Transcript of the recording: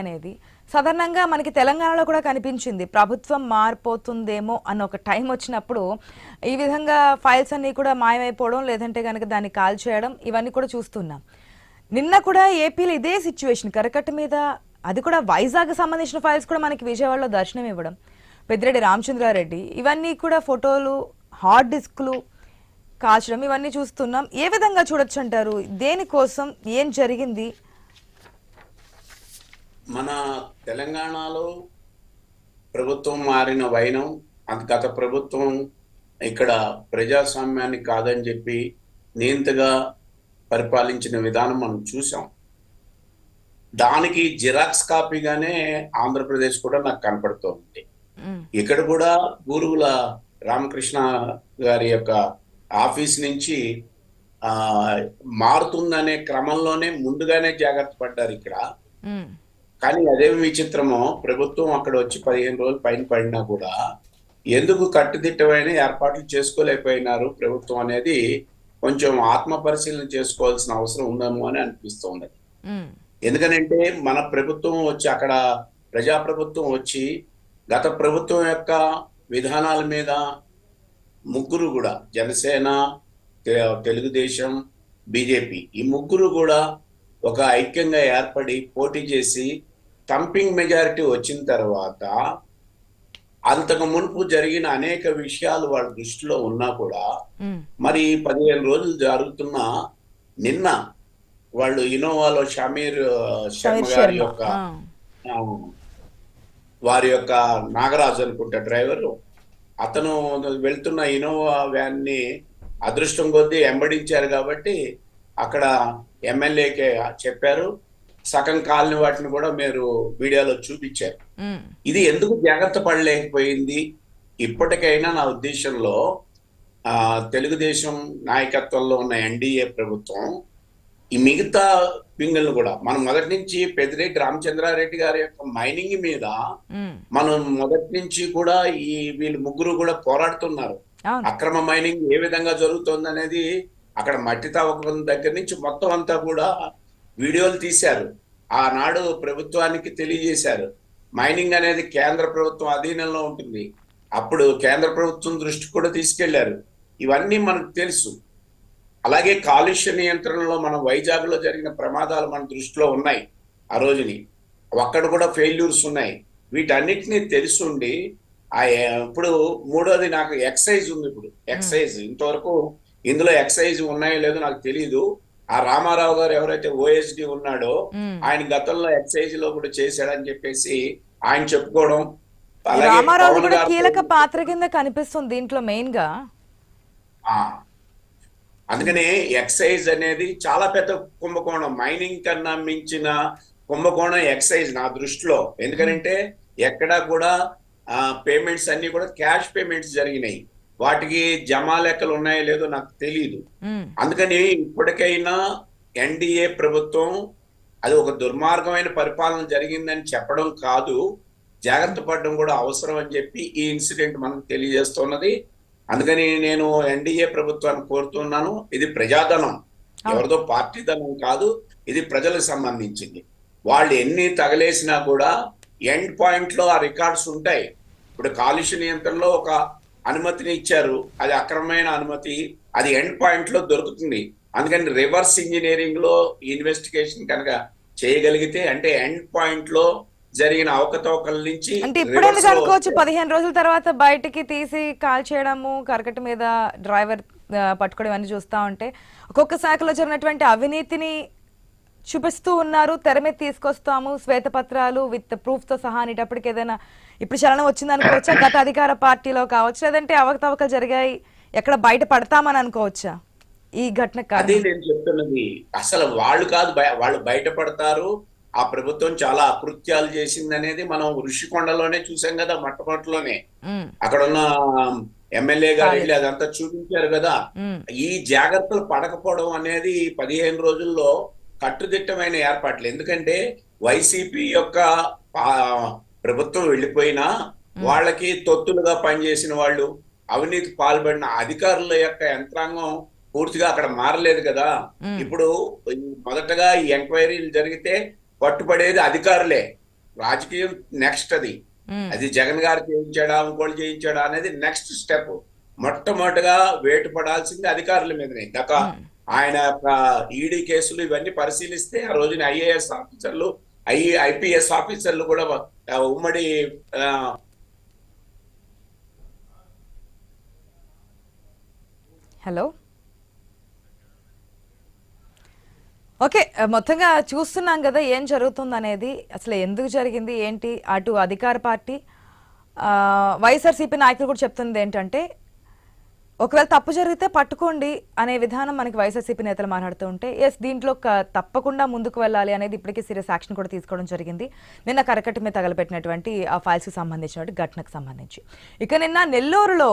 అనేది సాధారణంగా మనకి తెలంగాణలో కూడా కనిపించింది. ప్రభుత్వం మారిపోతుందేమో అన్న ఒక టైం వచ్చినప్పుడు ఈ విధంగా ఫైల్స్ అన్ని కూడా మాయమైపోవడం లేదంటే కనుక దాన్ని కాల్ చేయడం ఇవన్నీ కూడా చూస్తున్నాం. నిన్న కూడా ఏపీలో ఇదే సిచ్యువేషన్ కరకట్ట మీద అది కూడా వైజాగ్ సంబంధించిన ఫైల్స్ కూడా మనకి విజయవాడలో దర్శనం ఇవ్వడం. పెద్దిరెడ్డి రామచంద్రారెడ్డి ఇవన్నీ కూడా ఫోటోలు హార్డ్ డిస్క్లు కాల్చడం ఇవన్నీ చూస్తున్నాం. ఏ విధంగా చూడొచ్చు అంటారు? దేనికోసం? ఏం జరిగింది? మన తెలంగాణలో ప్రభుత్వం మారిన వైనం అది గత ప్రభుత్వం ఇక్కడ ప్రజాస్వామ్యాన్ని కాదని చెప్పి నియంతగా పరిపాలించిన విధానం మనం చూసాం దానికి జిరాక్స్ కాపీగానే ఆంధ్రప్రదేశ్ కూడా నాకు కనపడుతోంది. ఇక్కడ కూడా గురువుల రామకృష్ణ గారి యొక్క ఆఫీస్ నుంచి ఆ మారుతుందనే క్రమంలోనే ముందుగానే జాగ్రత్త పడ్డారు ఇక్కడ. కానీ అదే విచిత్రమో. ప్రభుత్వం అక్కడ వచ్చి పదిహేను రోజులు పైన పడినా కూడా ఎందుకు కట్టుదిట్టమైన ఏర్పాట్లు చేసుకోలేకపోయినారు ప్రభుత్వం అనేది? కొంచెం ఆత్మ పరిశీలన చేసుకోవాల్సిన అవసరం ఉందేమో అని అనిపిస్తోంది. ఎందుకనంటే మన ప్రభుత్వం వచ్చి అక్కడ ప్రజాప్రభుత్వం వచ్చి గత ప్రభుత్వం యొక్క విధానాల మీద ముగ్గురు కూడా జనసేన తెలుగుదేశం బీజేపీ ఈ ముగ్గురు కూడా ఒక ఐక్యంగా ఏర్పడి పోటీ చేసి థంపింగ్ మెజారిటీ వచ్చిన తర్వాత అంతకు మునుపు జరిగిన అనేక విషయాలు వాళ్ళ దృష్టిలో ఉన్నా కూడా. మరి పదిహేను రోజులు జరుగుతున్న నిన్న వాళ్ళు ఇనోవాలో షమీర్ శర్మ గారి యొక్క వారి యొక్క నాగరాజు అనుకుంటా డ్రైవరు. అతను వెళ్తున్న ఇనోవా వ్యాన్ని అదృష్టం కొద్దీ వెంబడించారు కాబట్టి అక్కడ ఎమ్మెల్యేకే చెప్పారు. సగం కాలని వాటిని కూడా మీరు వీడియోలో చూపించారు. ఇది ఎందుకు జాగ్రత్త పడలేకపోయింది ఇప్పటికైనా నా ఉద్దేశంలో ఆ తెలుగుదేశం నాయకత్వంలో ఉన్న ఎన్డీఏ ప్రభుత్వం ఈ మిగతా పింగల్ని కూడా మనం మొదటి నుంచి పెద్దిరెడ్డి రామచంద్రారెడ్డి గారి యొక్క మైనింగ్ మీద. మనం మొదటి నుంచి కూడా ఈ వీళ్ళు ముగ్గురు కూడా పోరాడుతున్నారు అక్రమ మైనింగ్ ఏ విధంగా జరుగుతుంది అనేది అక్కడ మట్టి తవ్వకం దగ్గర నుంచి మొత్తం అంతా కూడా వీడియోలు తీశారు. ఆనాడు ప్రభుత్వానికి తెలియజేశారు. మైనింగ్ అనేది కేంద్ర ప్రభుత్వం అధీనంలో ఉంటుంది. అప్పుడు కేంద్ర ప్రభుత్వం దృష్టి కూడా తీసుకెళ్ళారు. ఇవన్నీ మనకు తెలుసు. అలాగే కాలుష్య నియంత్రణలో మన వైజాగ్లో జరిగిన ప్రమాదాలు మన దృష్టిలో ఉన్నాయి ఆ రోజుని. అక్కడ కూడా ఫెయిల్యూర్స్ ఉన్నాయి. వీటన్నిటిని తెలుసుండి ఆ ఇప్పుడు మూడోది నాకు ఎక్సైజ్ ఉంది ఇప్పుడు. ఎక్సైజ్. ఇంతవరకు ఇందులో ఎక్సైజ్ ఉన్నాయో లేదో నాకు తెలియదు ఆ రామారావు గారు ఎవరైతే ఓఎస్డి ఉన్నాడో. ఆయన గతంలో ఎక్సైజ్లో కూడా చేశాడని చెప్పేసి ఆయన చెప్పుకోవడం రామారావు కూడా కీలక పాత్ర కింద కనిపిస్తుంది దీంట్లో మెయిన్గా ఆ. అందుకనే ఎక్సైజ్ అనేది చాలా పెద్ద కుంభకోణం మైనింగ్ కన్నా మించిన కుంభకోణం ఎక్సైజ్ నా దృష్టిలో ఎందుకంటే ఎక్కడా కూడా పేమెంట్స్ అన్ని కూడా క్యాష్ పేమెంట్స్ జరిగినాయి వాటికి జమా లెక్కలు ఉన్నాయో లేదో నాకు తెలియదు. అందుకని ఇప్పటికైనా ఎన్డీఏ ప్రభుత్వం అది ఒక దుర్మార్గమైన పరిపాలన జరిగిందని చెప్పడం కాదు. జాగ్రత్త పడడం కూడా అవసరం అని చెప్పి ఈ ఇన్సిడెంట్ మనకు తెలియజేస్తున్నది. అందుకని నేను ఎన్డీఏ ప్రభుత్వాన్ని కోరుతున్నాను. ఇది ప్రజాధనం. ఎవరిదో పార్టీ ధనం కాదు. ఇది ప్రజలకు సంబంధించింది. వాళ్ళు ఎన్ని తగలేసినా కూడా ఎండ్ పాయింట్లో ఆ రికార్డ్స్ ఉంటాయి. ఇప్పుడు కాలుష్య నియంత్రణలో ఒక అనుమతిని ఇచ్చారు. అది అక్రమమైన అనుమతి. అది ఎండ్ పాయింట్లో దొరుకుతుంది. అందుకని రివర్స్ ఇంజనీరింగ్లో ఇన్వెస్టిగేషన్ కనుక చేయగలిగితే అంటే ఎండ్ పాయింట్లో జరిగిన అవకతవకల నుంచి అంటే ఇప్పుడు అనుకోవచ్చు పదిహేను రోజుల తర్వాత బయటికి తీసి కాల్ చేయడము కరకట్ట మీద డ్రైవర్ పట్టుకోవడం ఇవన్నీ చూస్తా ఉంటే ఒక్కొక్క శాఖలో జరిగినటువంటి అవినీతిని చూపిస్తూ ఉన్నారు. తెర మీద తీసుకొస్తాము. శ్వేతపత్రాలు విత్ ప్రూఫ్తో సహా అనేటప్పటికి ఏదైనా ఇప్పుడు చలనం వచ్చింది అనుకోవచ్చా గత అధికార పార్టీలో కావచ్చు. లేదంటే అవకతవకలు జరిగాయి. ఎక్కడ బయట పడతామని అనుకోవచ్చా? ఈ ఘటన అదే నేను చెప్తున్నది. అసలు వాళ్ళు కాదు వాళ్ళు బయటపడతారు ఆ ప్రభుత్వం చాలా అకృత్యాలు చేసింది అనేది మనం ఋషికొండలోనే చూసాం కదా మొట్టమొదటిలోనే అక్కడ ఉన్న ఎమ్మెల్యే గారు వెళ్ళి అదంతా చూపించారు కదా. ఈ జాగ్రత్తలు పడకపోవడం అనేది పదిహేను రోజుల్లో కట్టుదిట్టమైన ఏర్పాట్లు. ఎందుకంటే వైసీపీ యొక్క ప్రభుత్వం వెళ్ళిపోయినా వాళ్ళకి తొత్తులుగా పనిచేసిన వాళ్ళు అవినీతి పాల్పడిన అధికారుల యొక్క యంత్రాంగం పూర్తిగా అక్కడ మారలేదు కదా. ఇప్పుడు మొదటగా ఈ ఎంక్వైరీలు జరిగితే పట్టుపడేది అధికారులే. రాజకీయం నెక్స్ట్ అది. అది జగన్ గారు చేయించాడా ఇంకోళ్ళు చేయించాడా అనేది నెక్స్ట్ స్టెప్ మొట్టమొదటిగా వేటు పడాల్సింది అధికారుల మీదనే గత ఆయన యొక్క ఈడీ కేసులు ఇవన్నీ పరిశీలిస్తే ఆ రోజున ఐఏఎస్ ఆఫీసర్లు ఐ ఐపీఎస్ ఆఫీసర్లు కూడా ఉమ్మడి హలో? ఓకే మొత్తంగా చూస్తున్నాం కదా ఏం జరుగుతుంది అనేది అసలు ఎందుకు జరిగింది ఏంటి అటు అధికార పార్టీ వైఎస్ఆర్సీపీ నాయకులు కూడా చెప్తుంది ఏంటంటే ఒకవేళ తప్పు జరిగితే పట్టుకోండి అనే విధానం మనకి వైఎస్ఆర్సీపీ నేతలు మాట్లాడుతూ ఉంటే ఎస్ దీంట్లో తప్పకుండా ముందుకు వెళ్ళాలి అనేది ఇప్పటికీ సీరియస్ యాక్షన్ కూడా తీసుకోవడం జరిగింది. నిన్న కరకట్ట మీద తగలపెట్టినటువంటి ఆ ఫైల్స్కి సంబంధించినటువంటి ఘటనకు సంబంధించి. ఇక నిన్న నెల్లూరులో